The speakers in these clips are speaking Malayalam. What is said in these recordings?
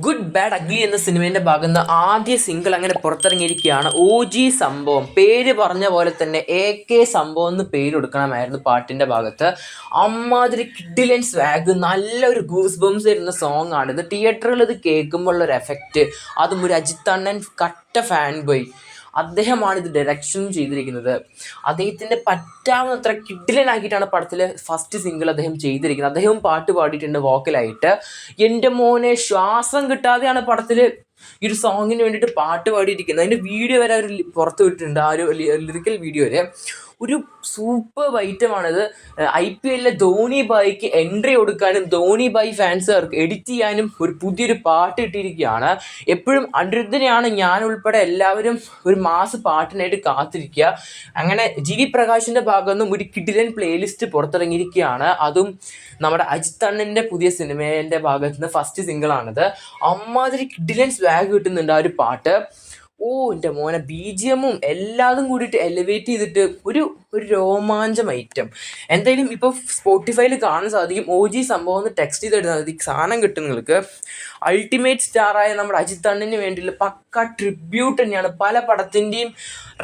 ഗുഡ് ബാഡ് അഗ്ലി എന്ന സിനിമേന്റെ ഭാഗത്ത് ആദ്യ സിംഗിൾ അങ്ങനെ പുറത്തിറങ്ങിയിരിക്കുകയാണ്. ഒ ജി സംഭവം. പേര് പറഞ്ഞ പോലെ തന്നെ എ കെ സംഭവം എന്ന് പേര് കൊടുക്കണമായിരുന്നു പാട്ടിന്റെ ഭാഗത്ത്. അമ്മാതിരി കിഡിലൻ സ്വാഗ് നല്ലൊരു ഗൂസ് ബംസ് വരുന്ന സോങ് ആണ്. ഇത് തിയേറ്ററിൽ ഇത് കേൾക്കുമ്പോൾ ഒരു എഫക്റ്റ് അതും ഒരു അജിത് അണ്ണൻ കട്ട ഫാൻ ബോയ് അദ്ദേഹമാണ് ഇത് ഡയറക്ഷൻ ചെയ്തിരിക്കുന്നത്. അദ്ദേഹത്തിന്റെ പറ്റാവുന്നത്ര കിഡിലനാക്കിയിട്ടാണ് പടത്തിലെ ഫസ്റ്റ് സിംഗിൾ അദ്ദേഹം ചെയ്തിരിക്കുന്നത്. അദ്ദേഹം പാട്ട് പാടിയിട്ടുണ്ട് വോക്കലായിട്ട് എന്റെ മോനെ ശ്വാസം കിട്ടാതെയാണ് പടത്തിൽ ഈ ഒരു സോങ്ങിന് വേണ്ടിയിട്ട് പാട്ട് പാടിയിരിക്കുന്നത്. അതിന്റെ വീഡിയോ വരെ അവർ പുറത്ത് വിട്ടിട്ടുണ്ട്. ആ ഒരു ലിറിക്കൽ വീഡിയോ വരെ. ഒരു സൂപ്പർ ഐറ്റമാണിത് ഐ പി എല്ലിലെ ധോണി ബായിക്ക് എൻട്രി കൊടുക്കാനും ധോണി ബായി ഫാൻസുകാർക്ക് എഡിറ്റ് ചെയ്യാനും ഒരു പുതിയൊരു പാട്ട് ഇട്ടിരിക്കുകയാണ് എപ്പോഴും അനിരുദ്ധനെയാണ് ഞാൻ ഉൾപ്പെടെ എല്ലാവരും ഒരു മാസ് പാട്ടിനായിട്ട് കാത്തിരിക്കുക. അങ്ങനെ ജി വി പ്രകാശിന്റെ ഭാഗത്തുനിന്നും ഒരു കിഡിലൻ പ്ലേലിസ്റ്റ് പുറത്തിറങ്ങിയിരിക്കുകയാണ്. അതും നമ്മുടെ അജിത് അണ്ണന്റെ പുതിയ സിനിമേന്റെ ഭാഗത്തുനിന്ന് ഫസ്റ്റ് സിംഗിളാണിത് അമ്മാതിരി കിഡിലൻ സ്വാഗ് കിട്ടുന്നുണ്ട് ആ ഒരു പാട്ട്. ഓ എന്റെ മോനെ ബി ജി എമ്മും എല്ലാതും കൂടിയിട്ട് എലിവേറ്റ് ചെയ്തിട്ട് ഒരു ഒരു രോമാഞ്ചം ഐറ്റം എന്തായാലും ഇപ്പോൾ സ്പോട്ടിഫൈയിൽ കാണാൻ സാധിക്കും. ഒ ജി സംഭവം ഒന്ന് ടെക്സ്റ്റ് ചെയ്തിടുന്നത് മതി സാധനം കിട്ടും നിങ്ങൾക്ക്. അൾട്ടിമേറ്റ് സ്റ്റാറായ നമ്മുടെ അജിത് അണ്ണന് വേണ്ടിയുള്ള പക്ക ട്രിബ്യൂട്ട് തന്നെയാണ്. പല പടത്തിന്റെയും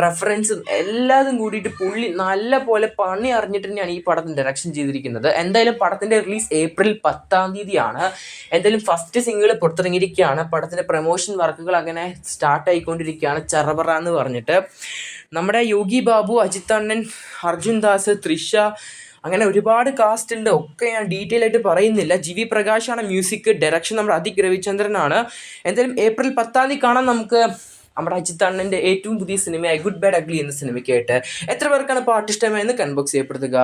റെഫറൻസും എല്ലാതും കൂടിയിട്ട് പുള്ളി നല്ല പോലെ പണി അറിഞ്ഞിട്ട് തന്നെയാണ് ഈ പടത്തിന് ഡയറക്ഷൻ ചെയ്തിരിക്കുന്നത്. എന്തായാലും പടത്തിന്റെ റിലീസ് ഏപ്രിൽ പത്താം തീയതിയാണ്. എന്തായാലും ഫസ്റ്റ് സിംഗിൾ പുറത്തിറങ്ങിയിരിക്കുകയാണ് പടത്തിന്റെ പ്രൊമോഷൻ വർക്കുകൾ അങ്ങനെ സ്റ്റാർട്ട് ആയിക്കൊണ്ടിരിക്കുകയാണ് ചറബറ എന്ന് പറഞ്ഞിട്ട്. നമ്മുടെ യോഗി ബാബു അജിത് അണ്ണൻ അർജുൻ ദാസ് തൃഷ അങ്ങനെ ഒരുപാട് കാസ്റ്റ് ഉണ്ട്. ഒക്കെ ഞാൻ ഡീറ്റെയിൽ ആയിട്ട് പറയുന്നില്ല. ജി വി പ്രകാശാണ് മ്യൂസിക് ഡയറക്ഷൻ നമ്മുടെ അതിക് രവിചന്ദ്രനാണ് എന്തായാലും ഏപ്രിൽ പത്താം തീയതി കാണാൻ നമുക്ക് നമ്മുടെ അജിത് അണ്ണന്റെ ഏറ്റവും പുതിയ സിനിമയായ ഗുഡ് ബാഡ് അഗ്ലി എന്ന സിനിമയ്ക്കായിട്ട് എത്ര പേർക്കാണ് പാട്ട് കൺബോക്സ് ചെയ്യപ്പെടുത്തുക